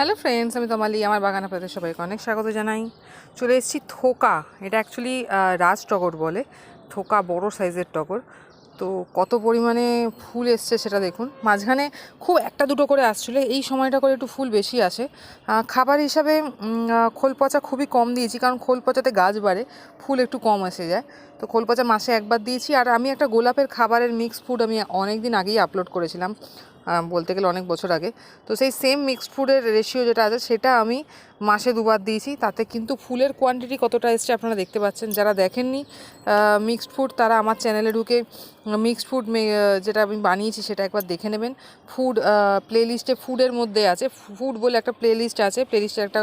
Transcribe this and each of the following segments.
Hello friends আমি তোমালি, আমার বাগান আপনাদের সবাইকে অনেক স্বাগত জানাই। চলে এসেছি থোকা, এটা অ্যাকচুয়ালি রাজ টগর বলে। থোকা বড় সাইজের টগর। তো কত পরিমাণে ফুল এসছে সেটা দেখুন। মাঝখানে খুব একটা দুটো করে আসছিল, এই সময়টা করে একটু ফুল বেশি আসে। খাবার হিসাবে খোল পচা খুবই কম দিয়েছি, কারণ খোল পচাতে গাছ বাড়ে, ফুল একটু কম এসে যায়। তো খোল পচা মাসে একবার দিয়েছি, আর আমি একটা গোলাপের খাবারের মিক্স ফুড আমি অনেক দিন আগেই আপলোড করেছিলাম। বলতে গেলে অনেক বছর আগে। তো সেই সেম মিক্সড ফুডের রেশিও যেটা আছে, সেটা আমি মাসে দুবার দিয়েছি। তাতে কিন্তু ফুলের কোয়ান্টিটি কতটা এসছে আপনারা দেখতে পাচ্ছেন। যারা দেখেননি মিক্সড ফুড তারা আমার চ্যানেলে ঢুকে মিক্সড ফুড যেটা আমি বানিয়েছি, সেটা একবার দেখে নেবেন। ফুড প্লেলিস্টে ফুডের মধ্যে আছে। ফুড বলে একটা প্লেলিস্ট আছে। প্লেলিস্টে একটা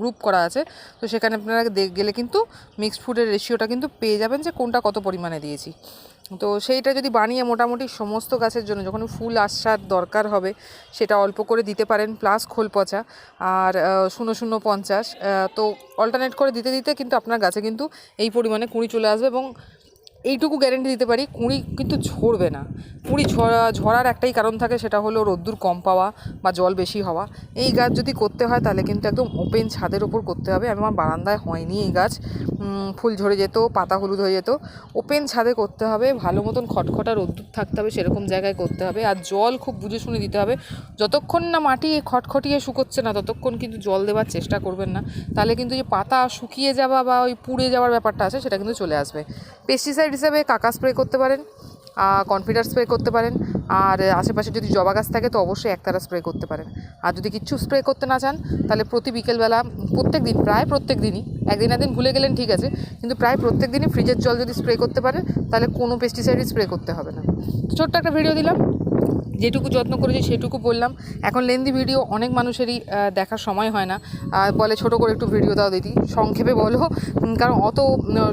গ্রুপ করা আছে। তো সেখানে আপনারা গেলে কিন্তু মিক্সড ফুডের রেশিওটা কিন্তু পেয়ে যাবেন যে কোনটা কত পরিমাণে দিয়েছি। তো সেইটা যদি বানিয়ে মোটামুটি সমস্ত গাছের জন্য যখন ফুল আসার দরকার হবে, সেটা অল্প করে দিতে পারেন প্লাস খোল পচা আর শূন্য শূন্য পঞ্চাশ। তো অল্টারনেট করে দিতে দিতে কিন্তু আপনার গাছে কিন্তু এই পরিমাণে কুঁড়ি চলে আসবে এবং এইটুকু গ্যারেন্টি দিতে পারি, কুঁড়ি কিন্তু ঝরবে না। কুঁড়ি ঝরা, ঝরার একটাই কারণ থাকে, সেটা হলো রোদ্দুর কম পাওয়া বা জল বেশি হওয়া। এই গাছ যদি করতে হয়, তাহলে কিন্তু একদম ওপেন ছাদের ওপর করতে হবে। আমি আমার বারান্দায় হয়নি এই গাছ। ফুল ঝরে যেত, পাতা হলুদ হয়ে যেত। ওপেন ছাদে করতে হবে, ভালো মতন খটখটা রোদ্দুর থাকতে হবে, সেরকম জায়গায় করতে হবে। আর জল খুব বুঝে শুনে দিতে হবে। যতক্ষণ না মাটি খটখটিয়ে শুকোচ্ছে না, ততক্ষণ কিন্তু জল দেওয়ার চেষ্টা করবেন না। তাহলে কিন্তু যে পাতা শুকিয়ে যাওয়া বা ওই পুড়ে যাওয়ার ব্যাপারটা আছে, সেটা কিন্তু চলে আসবে। পেস্টিসাইড হিসেবে কাকা স্প্রে করতে পারেন। কনফিডার স্প্রে করতে পারেন। আর আশেপাশে যদি জবা গাছ থাকে, তো অবশ্যই একতারা স্প্রে করতে পারেন। আর যদি কিচ্ছু স্প্রে করতে না চান, তাহলে প্রতি বিকেলবেলা প্রত্যেক দিন, প্রায় প্রত্যেক দিনই, একদিন একদিন ভুলে গেলেন ঠিক আছে, কিন্তু প্রায় প্রত্যেক দিনই ফ্রিজের জল যদি স্প্রে করতে পারেন, তাহলে কোনো পেস্টিসাইডই স্প্রে করতে হবে না। ছোট্ট একটা ভিডিও দিলাম। যেটুকু যত্ন করেছি সেটুকু বললাম। এখন লেন্দি ভিডিও অনেক মানুষেরই দেখার সময় হয় না। বলে ছোট করে একটু ভিডিও দাও দিদি। সংক্ষেপে বলো। কারণ অত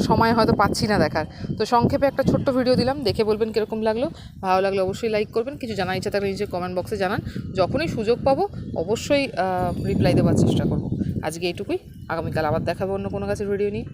সময় হয়তো পাচ্ছি না দেখার। তো সংক্ষেপে একটা ছোট্ট ভিডিও দিলাম। দেখে বলবেন কীরকম লাগল। ভালো লাগলে অবশ্যই লাইক করবেন। কিছু জানার ইচ্ছা থাকলে নিজের কমেন্ট বক্সে জানান। যখনই সুযোগ পাবো, অবশ্যই রিপ্লাই দেওয়ার চেষ্টা করব। আজকে এইটুকুই আগামীকাল আবার দেখাবো অন্য কোনো গাছের ভিডিও নিয়ে।